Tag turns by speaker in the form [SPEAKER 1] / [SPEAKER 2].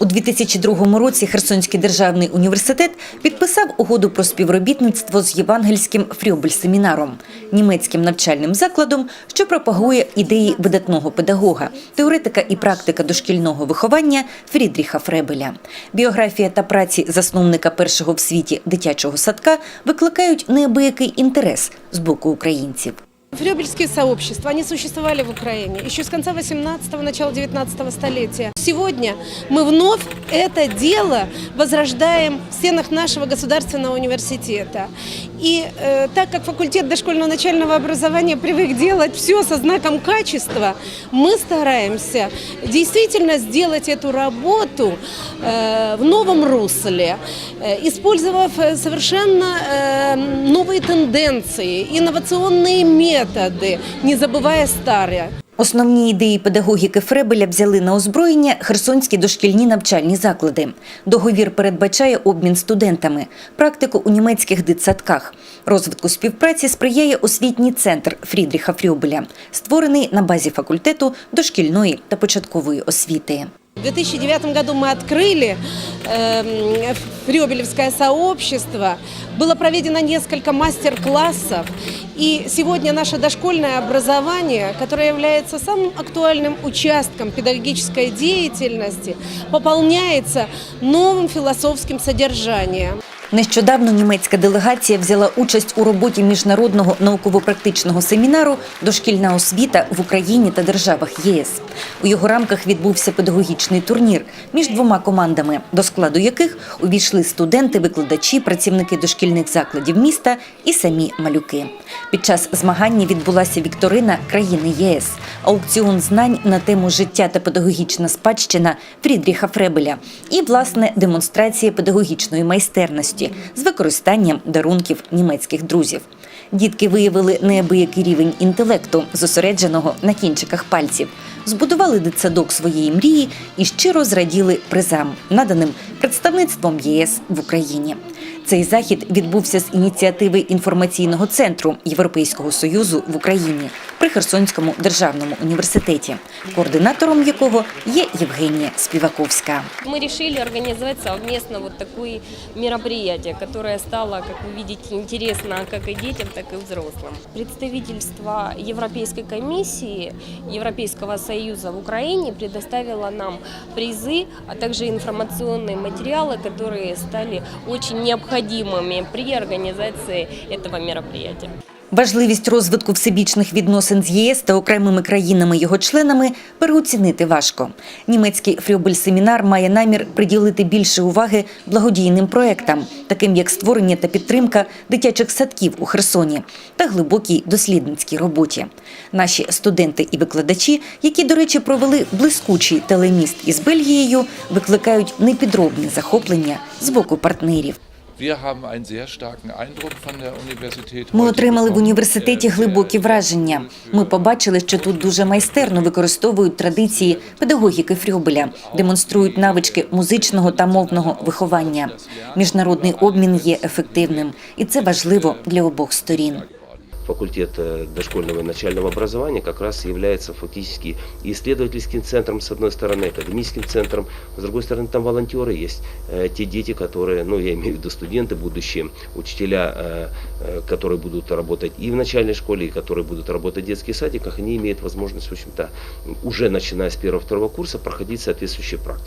[SPEAKER 1] У 2002 році Херсонський державний університет підписав угоду про співробітництво з євангельським Фрьобель-семінаром, німецьким навчальним закладом, що пропагує ідеї видатного педагога, теоретика і практика дошкільного виховання Фрідріха Фребеля. Біографія та праці засновника першого в світі дитячого садка викликають неабиякий інтерес з боку українців.
[SPEAKER 2] Фрёбельские сообщества, они существовали в Украине еще с конца 18-го, начала 19 столетия. Сегодня мы вновь это дело возрождаем в стенах нашего государственного университета. И э, так как факультет дошкольного начального образования привык делать все со знаком качества, мы стараемся действительно сделать эту работу э, в новом русле, э, использовав э, совершенно э, тенденции, инновационные методы, не забывая старые.
[SPEAKER 1] Основні ідеї педагогіки Фребеля взяли на озброєння херсонські дошкільні навчальні заклади. Договір передбачає обмін студентами, практику у німецьких дитсадках. Розвитку співпраці сприяє освітній центр Фрідріха Фрьобеля, створений на базі факультету дошкільної та початкової освіти.
[SPEAKER 2] В 2009 году мы открыли э, Фрёбелевское сообщество. Было проведено несколько мастер-классов. И сегодня наше дошкольное образование, которое является самым актуальным участком педагогической деятельности, пополняется новым философским содержанием.
[SPEAKER 1] Нещодавно німецька делегація взяла участь у роботі міжнародного науково-практичного семінару Дошкільна освіта в Україні та державах ЄС. У його рамках відбувся педагогічний турнір між двома командами, до складу яких увійшли студенти, викладачі, працівники дошкільних закладів міста і самі малюки. Під час змагання відбулася вікторина країни ЄС, аукціон знань на тему життя та педагогічна спадщина Фрідріха Фребеля і власне демонстрація педагогічної майстерності з використанням дарунків німецьких друзів. Дітки виявили неабиякий рівень інтелекту, зосередженого на кінчиках пальців, збудували дитсадок своєї мрії і щиро зраділи призам, наданим представництвом ЄС в Україні. Цей захід відбувся з ініціативи інформаційного центру Європейського союзу в Україні при Херсонському державному університеті, координатором якого є Євгенія Співаковська.
[SPEAKER 3] Мы решили организовать совместно вот такое мероприятие, которое стало, как вы видите, интересно как и детям, так и взрослым. Представительство Европейской комиссии Европейского союза в Украине предоставило нам призы, а также информационные материалы, которые стали очень необходимыми при организации этого мероприятия.
[SPEAKER 1] Важливість розвитку всебічних відносин з ЄС та окремими країнами його членами переоцінити важко. Німецький Фрьобель-семінар має намір приділити більше уваги благодійним проектам, таким як створення та підтримка дитячих садків у Херсоні та глибокій дослідницькій роботі. Наші студенти і викладачі, які, до речі, провели блискучий телеміст із Бельгією, викликають непідробне захоплення з боку партнерів. Ми отримали в університеті
[SPEAKER 4] Äh,
[SPEAKER 1] глибокі враження. Ми побачили, що тут дуже майстерно використовують традиції педагогіки Фрьобеля, демонструють навички музичного та мовного виховання. Міжнародний обмін є ефективним, і це важливо для обох сторін.
[SPEAKER 5] Факультет дошкольного и начального образования как раз является фактически исследовательским центром, с одной стороны, академическим центром, с другой стороны, там волонтеры есть, э, те дети, которые, ну, я имею в виду студенты, будущие учителя, э, э, которые будут работать и в начальной школе, и которые будут работать в детских садиках, они имеют возможность, в общем-то, уже начиная с первого-второго курса проходить соответствующие практики.